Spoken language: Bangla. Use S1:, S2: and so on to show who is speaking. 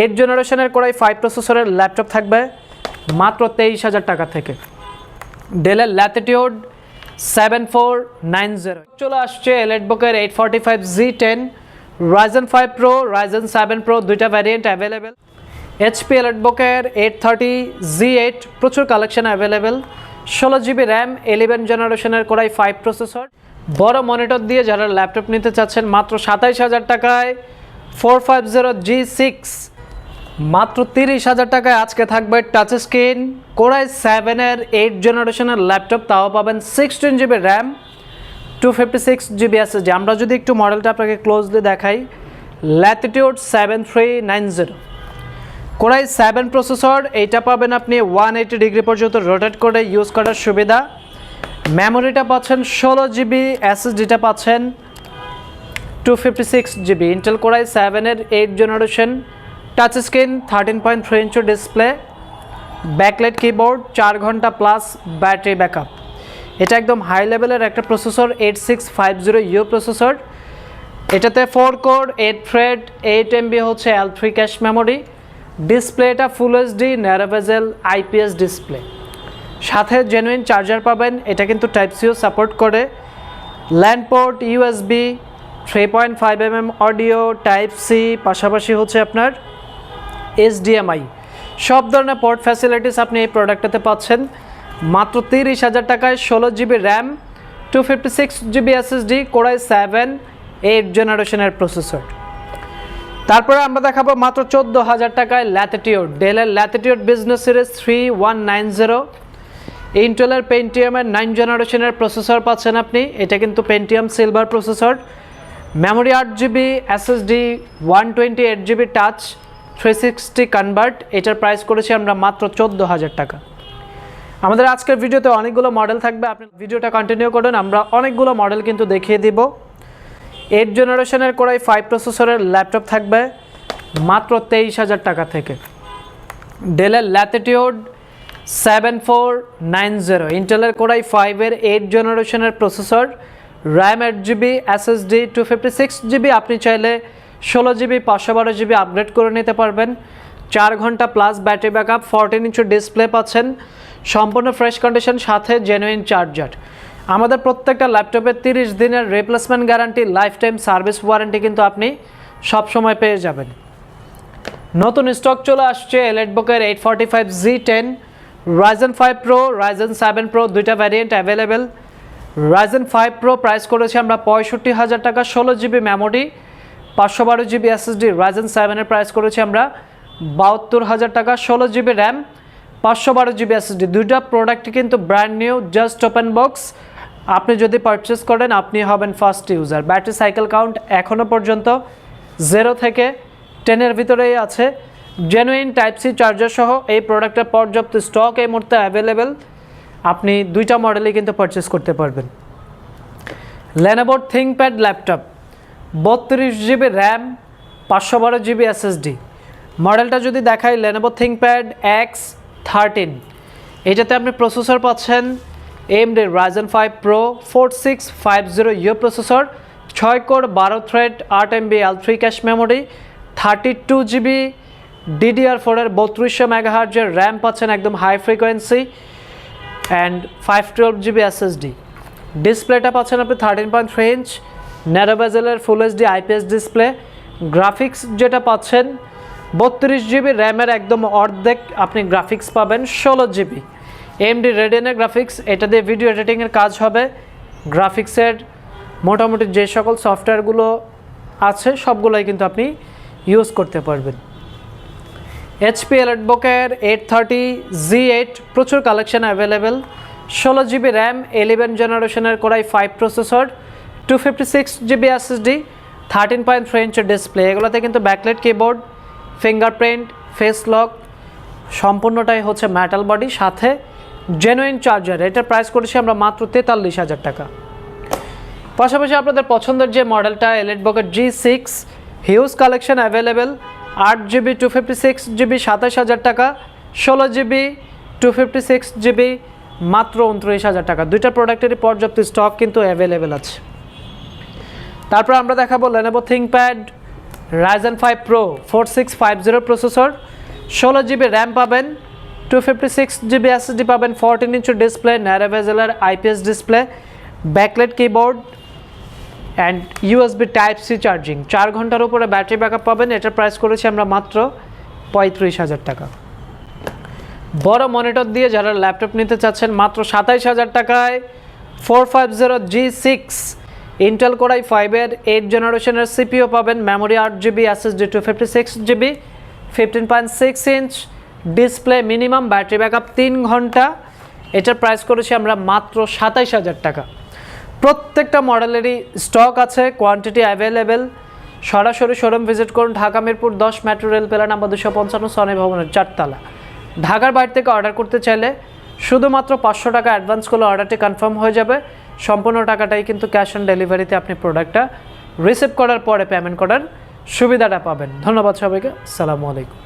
S1: এইট জেনারেশনের করাই ফাইভ প্রসেসরের ল্যাপটপ থাকবে মাত্র তেইশ হাজার টাকা থেকে। ডেলের Latitude seven four nine zero চলে আসছে এলেটবুকের eight forty five G ten Ryzen five pro Ryzen seven pro দুইটা ভ্যারিয়েন্ট অ্যাভেলেবেল এইচপি এলেটবুকের এইট থার্টি জি এইট প্রচুর কালেকশন অ্যাভেলেবেল ষোলো জিবি র্যাম ইলেভেন জেনারেশনের করাই ফাইভ প্রসেসর বড় মনিটর দিয়ে যারা ল্যাপটপ নিতে চাচ্ছেন, মাত্র সাতাইশ হাজার টাকায় four five zero G six মাত্র তিরিশ হাজার টাকায় আজকে থাকবে টাচ স্ক্রিন কোরাই সেভেনের এইট জেনারেশনের ল্যাপটপ তাও পাবেন sixteen GB RAM two fifty six GB SSD আমরা যদি একটু মডেলটা আপনাকে ক্লোজলি দেখাই Latitude seven three nine zero core i seven processor এইটা পাবেন আপনি ওয়ান এইটি ডিগ্রি পর্যন্ত রোটেট করে ইউজ করার সুবিধা। মেমোরিটা পাচ্ছেন ষোলো জিবি এসএসডিটা পাচ্ছেন two fifty six GB Intel core i সেভেনের eight generation touch screen thirteen point three inch display backlight keyboard চার ঘণ্টা প্লাস ব্যাটারি ব্যাকআপ এটা একদম হাই লেভেলের একটা processor eight six five zero U processor এটাতে four core eight thread eight MB হচ্ছে এল থ্রি ক্যাশ মেমোরি ডিসপ্লেটা full HD narrow bezel IPS display সাথে জেনুইন চার্জার পাবেন, এটা কিন্তু টাইপ সিও সাপোর্ট করে। LAN port USB three point five M M audio type C পাশাপাশি হচ্ছে আপনার এইচডিএমআই সব ধরনের পোর্ট ফ্যাসিলিটিস আপনি এই প্রোডাক্টটাতে পাচ্ছেন। মাত্র তিরিশ হাজার টাকায় ষোলো GB RAM two fifty six GB SSD core i seven eight জেনারেশনের প্রসেসর তারপরে আমরা দেখাবো মাত্র চোদ্দ হাজার টাকায় ল্যাটিটিউড ডেলের Latitude business series three one nine zero ইন্টেলের পেন্টিয়ামের নাইন জেনারেশনের প্রসেসর পাচ্ছেন আপনি। এটা কিন্তু পেন্টিয়াম সিলভার প্রসেসর মেমোরি আট GB SSD one twenty eight GB touch three sixty convert এটার প্রাইস করেছি আমরা মাত্র চোদ্দ হাজার টাকা। আমাদের আজকের ভিডিওতে অনেকগুলো মডেল থাকবে, আপনি ভিডিওটা কন্টিনিউ করুন, আমরা অনেকগুলো মডেল কিন্তু দেখিয়ে দিব। এইট জেনারেশনের করাই ফাইভ প্রসেসরের ল্যাপটপ থাকবে, মাত্র তেইশ হাজার টাকা থেকে। ডেলের Latitude seven four nine zero ইন্টেলের কোরাই ফাইভের এইট জেনারেশনের processor RAM eight GB SSD two fifty six GB আপনি চাইলে ষোলো জিবি, পাঁচশো বারো জিবি আপগ্রেড করে নিতে পারবেন। চার ঘণ্টা plus battery backup fourteen inch display পাচ্ছেন। সম্পূর্ণ ফ্রেশ কন্ডিশন সাথে জেনুইন চার্জার আমাদের প্রত্যেকটা ল্যাপটপের তিরিশ দিনের replacement guarantee life time service warranty কিন্তু আপনি সবসময় পেয়ে যাবেন। নতুন স্টক চলে আসছে এলেটবুকের eight forty five G ten Ryzen five pro Ryzen seven pro দুইটা variant available Ryzen five pro price করেছি আমরা পঁয়ষট্টি হাজার টাকা, ষোলো জিবি মেমোরি পাঁচশো বারো জিবি এসএসডি রাইজেন সেভেনের প্রাইস করেছি আমরা বাহাত্তর হাজার টাকা, ষোলো জিবি র্যাম পাঁচশো বারো জিবি এসএসডি দুইটা প্রোডাক্ট কিন্তু brand new just open box আপনি যদি পারচেস করেন, আপনি হবেন first user battery cycle count এখনও পর্যন্ত জিরো থেকে টেনের ভিতরেই আছে। জেনুইন টাইপ সি চার্জার সহ এই প্রোডাক্টের পর্যাপ্ত স্টক এই মুহূর্তে অ্যাভেলেবেল আপনি দুইটা মডেলই কিন্তু পারচেস করতে পারবেন। লেনোভোর থিংপ্যাড ল্যাপটপ বত্রিশ জিবি র্যাম, পাঁচশো বারো জিবি এসএসডি মডেলটা যদি দেখাই লেনোভো থিংপ্যাড এক্স থার্টিন এটাতে আপনি প্রসেসর পাচ্ছেন AMD Ryzen five pro four six five zero U processor ছয় কোর বারো থ্রেড আট MB L three cache memory thirty two GB DDR ফোরের বত্রিশশো মেগাহার্জের র্যাম পাচ্ছেন একদম high frequency and five twelve GB SSD ডিসপ্লেটা পাচ্ছেন আপনি thirteen point three inch ন্যারোবেজেলের full HD IPS display graphics যেটা পাচ্ছেন, বত্রিশ জিবি র্যামের একদম অর্ধেক আপনি গ্রাফিক্স পাবেন, ষোলো জিবি এমডি রেডিয়ানের গ্রাফিক্স এটা দিয়ে ভিডিও এডিটিংয়ের কাজ হবে। গ্রাফিক্সের মোটামুটি যে সকল সফটওয়্যারগুলো আছে, সবগুলোই কিন্তু আপনি ইউজ করতে পারবেন। এইচপি এলেটবুকের এইট থার্টি জি এইট প্রচুর কালেকশন অ্যাভেলেবেল ষোলো জিবি র্যাম ইলেভেন জেনারেশনের core i five processor two fifty six GB SSD thirteen point three ইঞ্চের display এগুলোতে কিন্তু backlit keyboard fingerprint face lock সম্পূর্ণটাই হচ্ছে মেটাল বডি সাথে জেনুইন চার্জার এটার প্রাইস করেছি আমরা মাত্র তেতাল্লিশ হাজার টাকা। পাশাপাশি আপনাদের পছন্দের যে মডেলটা এলেটবকের G six huge collection available আট GB two fifty six GB সাতাশ হাজার টাকা, ষোলো GB two fifty six GB মাত্র উনত্রিশ হাজার টাকা। দুইটা প্রোডাক্টেরই পর্যাপ্ত স্টক কিন্তু অ্যাভেলেবেল আছে। তারপর আমরা দেখাবো Lenovo ThinkPad Ryzen five pro four six five zero processor ষোলো জিবি র্যাম পাবেন two fifty six GB SSD পাবেন fourteen inch display ন্যারোভেজেলার IPS display backlit keyboard and USB type C charging চার ঘণ্টার উপরে ব্যাটারি ব্যাকআপ পাবেন, এটার প্রাইস করেছি আমরা মাত্র পঁয়ত্রিশ হাজার টাকা। বড় মনিটর দিয়ে যারা ল্যাপটপ নিতে চাচ্ছেন, মাত্র সাতাইশ হাজার টাকায় four five zero G six Intel core i ফাইভের এইট জেনারেশনের সিপিও পাবেন মেমোরি আট GB SSD two fifty six GB fifteen point six inch display minimum battery backup তিন ঘণ্টা। এটার প্রাইস করেছি আমরা মাত্র সাতাইশ হাজার টাকা। প্রত্যেকটা মডেলেরই স্টক আছে কোয়ান্টিটি অ্যাভেলেবেল সরাসরি শোরুম ভিজিট করুন, ঢাকা, মিরপুর, দশ মেট্রো রেল পেলা নাম্বার দুশো পঞ্চান্ন সনি ভবনের চারতলা। ঢাকার বাইরে থেকে অর্ডার করতে চাইলে শুধুমাত্র পাঁচশো টাকা অ্যাডভান্স করলে অর্ডারটি কনফার্ম হয়ে যাবে। সম্পূর্ণ টাকাটাই কিন্তু ক্যাশ অন ডেলিভারিতে আপনি প্রোডাক্টটা রিসিভ করার পরে পেমেন্ট করার সুবিধাটা পাবেন। ধন্যবাদ সবাইকে। সালামু আলাইকুম।